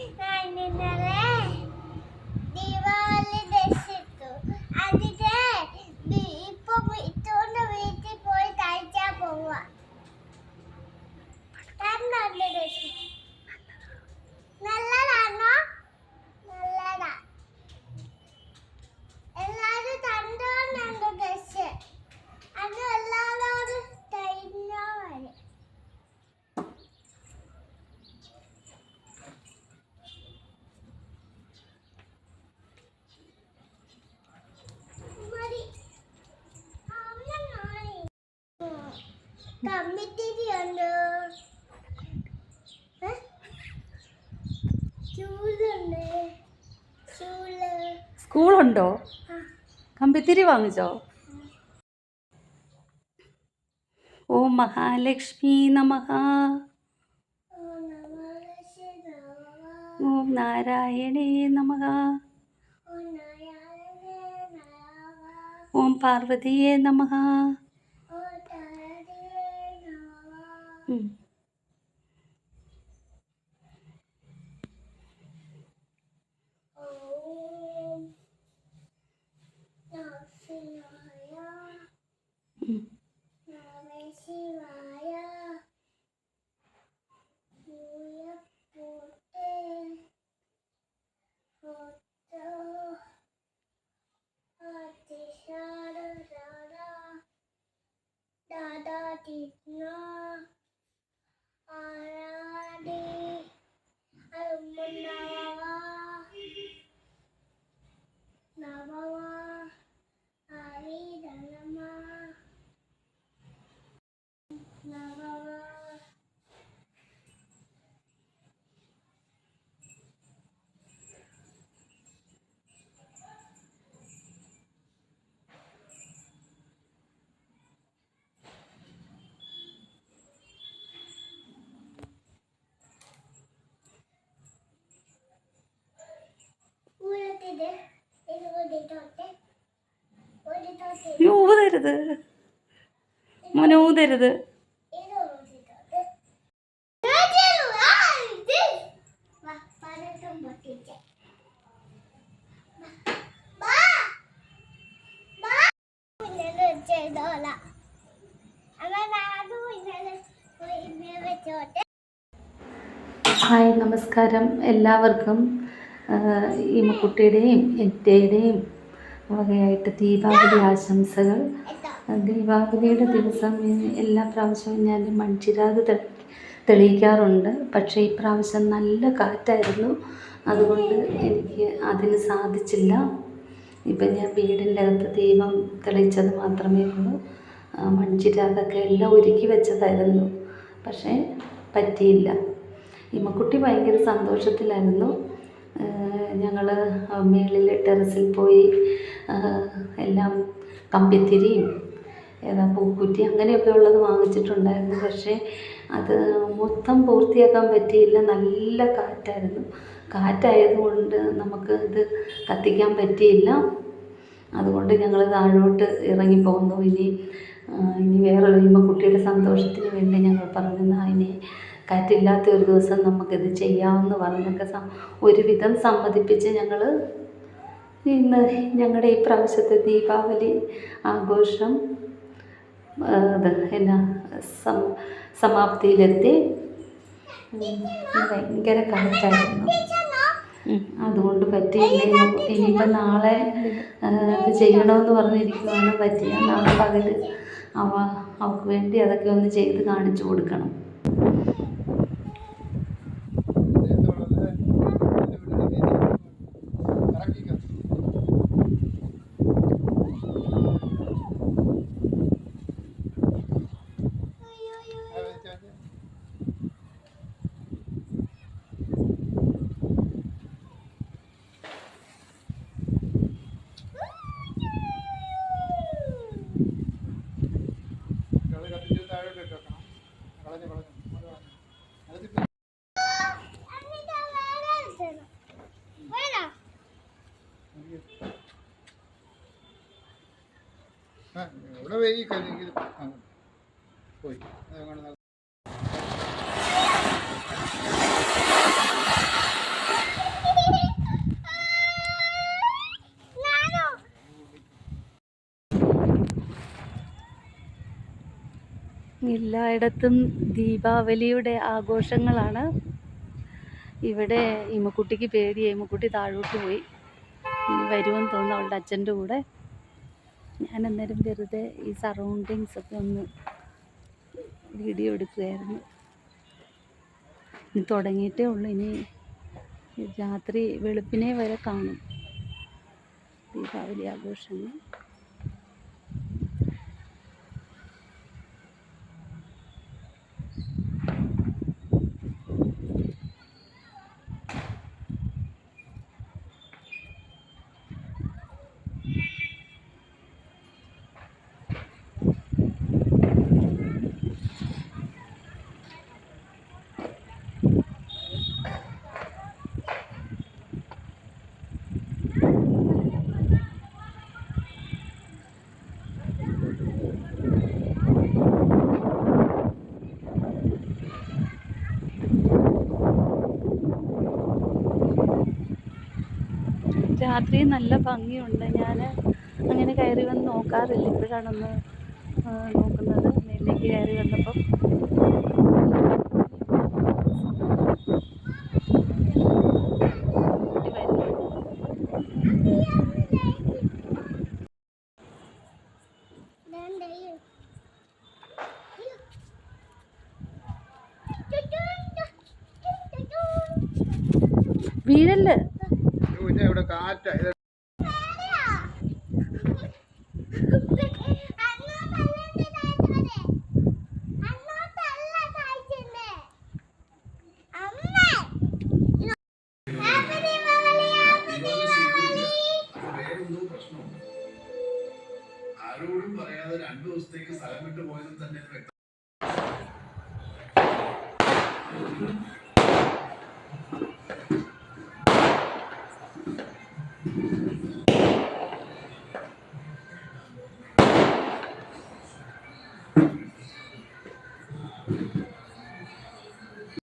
ഞാൻ ഇന്നലെ ദീപാവലി ചൂൽ. സ്കൂളുണ്ടോ? കമ്പിത്തിരി വാങ്ങിച്ചോ? ഓ മഹാലക്ഷ്മി നമഹ. ഓ നാരായണേ നമഹ. ഓ പാർവതിയേ നമഃ 嗯。哦，要吃啥呀？അതും ഇന്നലെ ഇന്നലെ വെച്ചോട്ടെ. ഹായ് നമസ്കാരം. എല്ലാവർക്കും ഈ കുട്ടിയുടെയും എന്റെയുടെയും വകയായിട്ട് ദീപാവലി ആശംസകൾ. ദീപാവലിയുടെ ദിവസം എല്ലാ പ്രാവശ്യവും ഞാൻ മൺചിരാത് തെളി തെളിയിക്കാറുണ്ട്. പക്ഷേ ഇപ്രാവശ്യം നല്ല കാറ്റായിരുന്നു. അതുകൊണ്ട് എനിക്ക് അതിന് സാധിച്ചില്ല. ഇപ്പം ഞാൻ വീടിന്റെ അകത്ത് ദീപം തെളിയിച്ചത് മാത്രമേ ഉള്ളൂ. മൺചിരാതൊക്കെ എല്ലാം ഒരുക്കി വെച്ചതായിരുന്നു. പക്ഷേ പറ്റിയില്ല. ഇമ്മക്കുട്ടി ഭയങ്കര സന്തോഷത്തിലായിരുന്നു. ഞങ്ങൾ മേളിൽ ടെറസിൽ പോയി എല്ലാം കമ്പിത്തിരിയും ഏതാ പൂക്കുറ്റി അങ്ങനെയൊക്കെ ഉള്ളത് വാങ്ങിച്ചിട്ടുണ്ടായിരുന്നു. പക്ഷേ അത് മൊത്തം പൂർത്തിയാക്കാൻ പറ്റിയില്ല. നല്ല കാറ്റായിരുന്നു. കാറ്റായതുകൊണ്ട് നമുക്ക് ഇത് കത്തിക്കാൻ പറ്റിയില്ല. അതുകൊണ്ട് ഞങ്ങൾ താഴോട്ട് ഇറങ്ങിപ്പോന്നു ഇനി ഇനി വേറെ കഴിയുമ്പോൾ കുട്ടിയുടെ സന്തോഷത്തിന് വേണ്ടി ഞങ്ങൾ പറഞ്ഞു "എന്നാ ഇനി കാറ്റില്ലാത്ത ഒരു ദിവസം നമുക്കിത് ചെയ്യാമെന്ന് പറഞ്ഞൊക്കെ ഒരുവിധം സമ്മതിപ്പിച്ച് ഞങ്ങൾ ഇന്ന് ഞങ്ങളുടെ ഈ പ്രാവശ്യത്തെ ദീപാവലി ആഘോഷം അത് എന്നാ സം സമാപ്തിയിലെത്തി. ഭയങ്കര കാറ്റായിരുന്നു അതുകൊണ്ട് പറ്റിയില്ല? ഇനിയിപ്പോൾ ഇനിയിപ്പം നാളെ ഇത് ചെയ്യണമെന്ന് പറഞ്ഞിരിക്കുവാനും പറ്റിയ. നാളെ പകൽ അവ അവൾക്ക് വേണ്ടി അതൊക്കെ ഒന്ന് ചെയ്ത് കാണിച്ചു കൊടുക്കണം. ഇവിടെ വൈകി കഴിഞ്ഞെങ്കിൽ പോയി അതങ്ങനെ എല്ലായിടത്തും ദീപാവലിയുടെ ആഘോഷങ്ങളാണ്. ഇവിടെ ഇമ്മക്കുട്ടിക്ക് പേടി ഇമ്മക്കുട്ടി താഴോട്ട് പോയി. ഇനി വരുമെന്ന് തോന്നുന്നു അവളുടെ അച്ഛന്റെ കൂടെ. ഞാൻ അന്നേരം വെറുതെ ഈ സറൗണ്ടിങ്സ് ഒക്കെ ഒന്ന് വീഡിയോ എടുക്കുകയായിരുന്നു. ഇനി തുടങ്ങിയിട്ടേ ഉള്ളൂ. ഇനി രാത്രി വെളുപ്പിനെ വരെ കാണും ദീപാവലി ആഘോഷങ്ങൾ. രാത്രി നല്ല ഭംഗിയുണ്ട്. ഞാൻ അങ്ങനെ കയറി വന്ന് നോക്കാറില്ല. ഇപ്പോഴാണൊന്ന് നോക്കുന്നത്. മേലേക്ക് കയറി വന്നപ്പം വീഴല്ല്? പിന്നെ ഇവിടെ കാറ്റ. ഇത് ആരോടും പറയാതെ രണ്ടു ദിവസത്തേക്ക് സ്ഥലം വിട്ടു പോയതും തന്നെ